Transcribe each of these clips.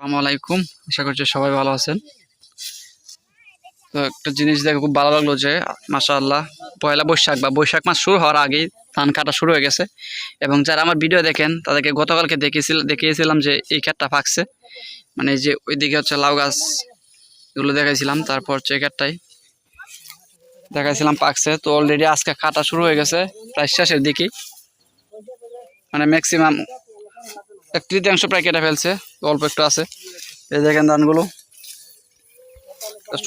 আসসালামু আলাইকুম। আশা করছি সবাই ভালো আছেন। তো একটা জিনিস দেখে খুব ভালো লাগল যে, মাশাআল্লাহ, পয়লা বৈশাখ বা বৈশাখ মাস শুরু হওয়ার আগেই ধান কাটা শুরু হয়ে গেছে। এবং যারা আমার ভিডিও দেখেন, তাদেরকে গতকালকে দেখিয়েছিল, দেখিয়েছিলাম যে এই ক্ষেতটা ফাঁকছে। মানে যে ওইদিকে হচ্ছে লাউ গাছ, এগুলো দেখাইছিলাম। তারপর হচ্ছে এই ক্ষেতটাই দেখাইছিলাম পাকছে তো অলরেডি আজকে কাটা শুরু হয়ে গেছে, প্রায় শেষের দিকেই। মানে ম্যাক্সিমাম এক তৃতীয়াংশ প্রায় কেটে ফেলছে অল্প একটু আছে। এই দেখেন ধানগুলো।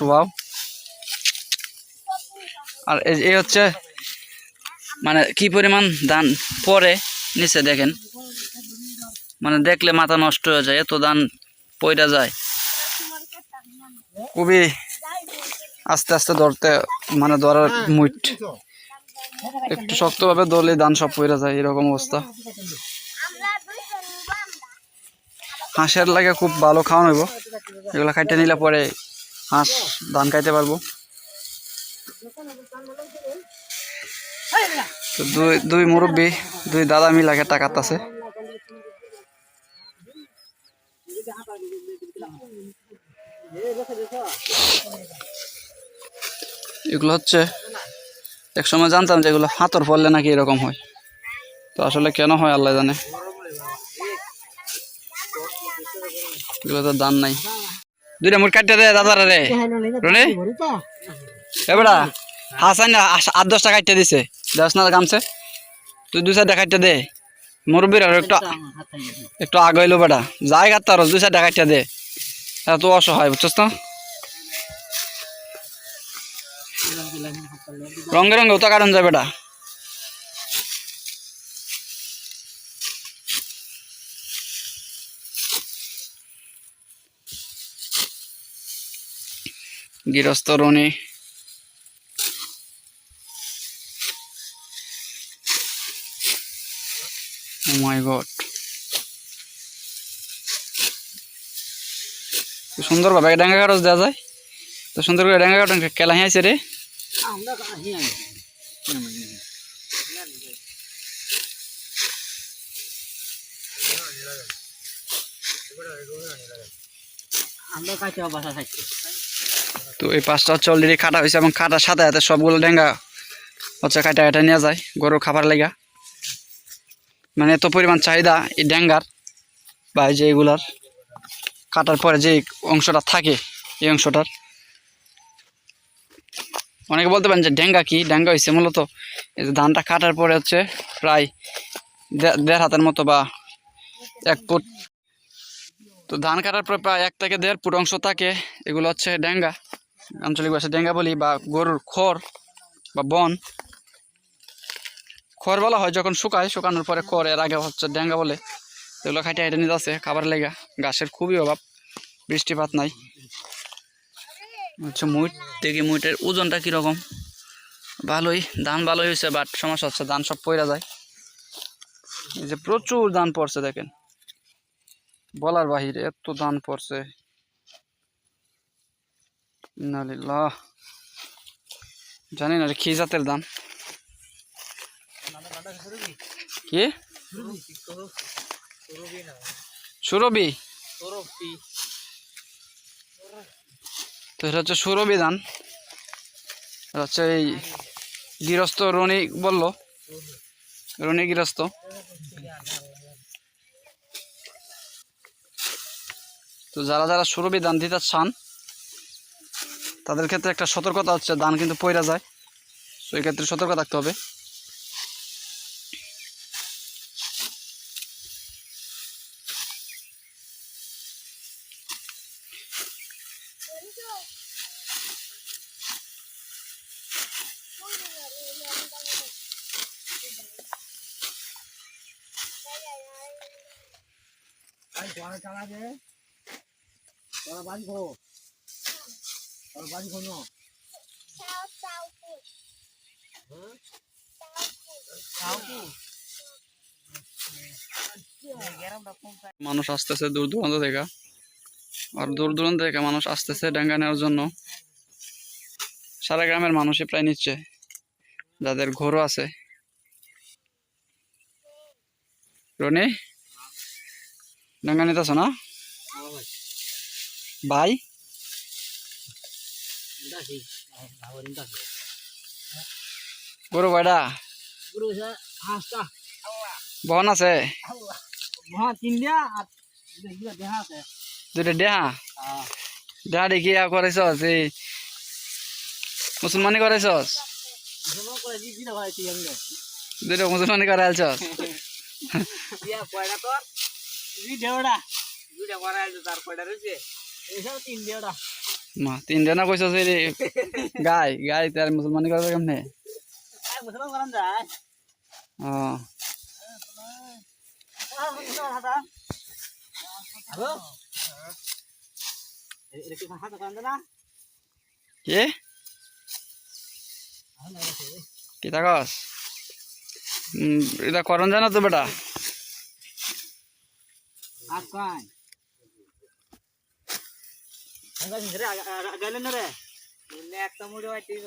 ভাও আর এই হচ্ছে মানে কি পরিমাণ ধান পরে নিচে দেখেন। মানে দেখলে মাথা নষ্ট হয়ে যায়, এত ধান পয়রা যায়। খুবই আস্তে আস্তে ধরতে মানে ধরার মুট একটু শক্তভাবে ধরলে ধান সব পয়রা যায়, এরকম অবস্থা। হাঁসের লাগে খুব ভালো খাওয়ানো হইব। এগুলো খাইতে নিলে পরে হাঁস ধান খাইতে পারব। তো দুই দুই মুরব্বী, দুই দাদা মিলা একটা কাটতাছে। এগুলো হচ্ছে এক সময় জানতাম যে এগুলো হাতর পড়লে নাকি এরকম হয়। তো আসলে কেন হয় আল্লাহ জানে। এগুলো তো দান নাই। দুইটা মুড় কাটতে দে দাদারা রে। রনে? এবারা হাসান আট, দশটা কাটতে দিছে। দশ না গামছে। তুই দুই সাইডটা কাটতে দে। মুরব্বীর আর একটু একটু আগে হইল বেটা। যাই কাটতে আর দুই সাইডটা কাটতে দে। এত অসহায়, বুঝছস তো? রঙে রঙে তো কারণ যায় বেটা। গৃহস্থ রনি ও মাই গড সুন্দর ভাবে ডাঙ্গা কাগজ দেওয়া যায়। তো সুন্দর করে ডাঙ্গা কাগজ কেলা আছে রে। আমরা কাছে বাসা থাকছি। তো এই পাঁচটা হচ্ছে অলরেডি কাটা হয়েছে এবং কাটার সাথে সাথে সবগুলো ডেঙ্গা হচ্ছে কাটা কাটা নিয়ে যায়, গরুর খাবার লেগা। মানে এত পরিমাণ চাহিদা এই ডেঙ্গার বা এই যে এগুলার। কাটার পরে যে অংশটা থাকে, এই অংশটার। অনেকে বলতে পারেন যে ডেঙ্গা কি? ডেঙ্গা হয়েছে মূলত এই যে ধানটা কাটার পরে হচ্ছে প্রায় দেড় হাতের মতো বা এক ফুট তো ধান কাটার পর প্রায় এক থেকে দেড় ফুট অংশ থাকে। এগুলো হচ্ছে ডেঙ্গা। আঞ্চলিক ভাষায় ডেঙ্গা বলি বা গরুর খড় বা বন। খড় বলা হয় যখন শুকায়, শুকানোর পরে খড়, এর আগে হচ্ছে ডেঙ্গা বলে। এগুলো খাইটে হাইটে নিতে আছে, খাবার লেগা। গাছের খুবই অভাব, বৃষ্টিপাত নাই। হচ্ছে মুইট দেখি মুইটের ওজনটা কীরকম। ভালোই, ধান ভালোই হয়েছে বাট সমস্যা হচ্ছে ধান সব পইরা যায়। এই যে প্রচুর ধান পড়ছে দেখেন। বলার বাহিরে, এত ধান পড়ছে। জানি না কি জাতের ধান কি? সুরবি তো এটা হচ্ছে সুরবি ধান এটা হচ্ছে এই গৃহস্থ রনি বলল। রনি গৃহস্থ। তো যারা যারা সুরবি দান দিতে চান, তাদের ক্ষেত্রে একটা সতর্কতা হচ্ছে, দান কিন্তু পইরা যায়। তো এই ক্ষেত্রে সতর্ক থাকতে হবে। বড় চালা দে মানুষ আসতেছে দূর দূরান্ত থেকে। আর দূর দূরান্ত থেকে মানুষ আসতেছে ডেঙ্গা নেওয়ার জন্য। সারা গ্রামের মানুষই প্রায় নিচ্ছে, যাদের ঘরও আছে। রনি, ডেঙ্গা নিতেছ না? ভাই? গরু হাঁসটা। বহন আছে? দুইটা দেহা আছে। দেহা? হ্যাঁ। দেখি করেছস এই মুসলমানি করেছস? জমা করে দি দিনা ভাই তুই আমি দুইটা মুসলমানি করে আলছস? দিয়া কয়টা তোর? দুইটা করা আছে তার কয়টা রয়েছে? মা তিন জনা কইছস এই গাই গাই তার মুসলমানি করবে কেমনে কি? না কে থাকস এটা করন জানো তো বেটা? আর গেলেন রে একটা মুড়ি হয় ঠিক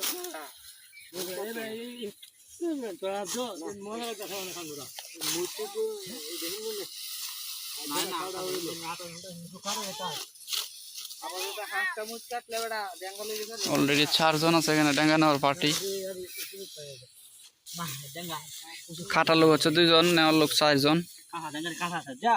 অলরেডি চারজন আছে এখানে ডেঙ্গা নেওয়ার পার্টি খাটার লোক হচ্ছে দুইজন নেওয়ার লোক চারজন কাহা আছে যা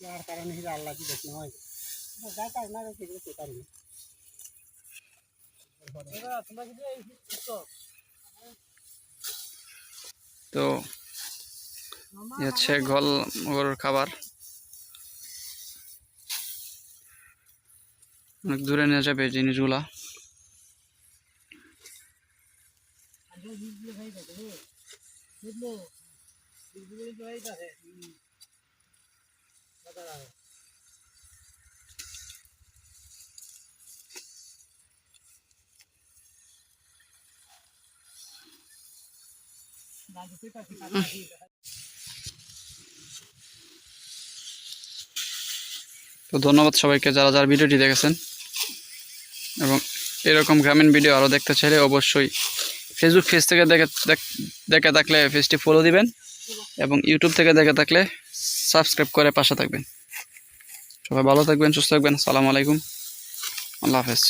যার কারণে হিরা আল্লাহ কি দেখতে হয়। যা কাজ না সেগুলো তো পারি হচ্ছে গল গরুর খাবার। অনেক দূরে নিয়ে যাবে জিনিসগুলা। তো ধন্যবাদ সবাইকে যারা যারা ভিডিওটি দেখেছেন। এবং এরকম গ্রামীণ ভিডিও আরও দেখতে চাইলে অবশ্যই ফেসবুক পেজ থেকে দেখে দেখ- থাকলে পেজটি ফলো দিবেন। এবং ইউটিউব থেকে দেখে থাকলে সাবস্ক্রাইব করে পাশে থাকবেন। সবাই ভালো থাকবেন সুস্থ থাকবেন। সালামু আলাইকুম। আল্লাহ হাফেজ।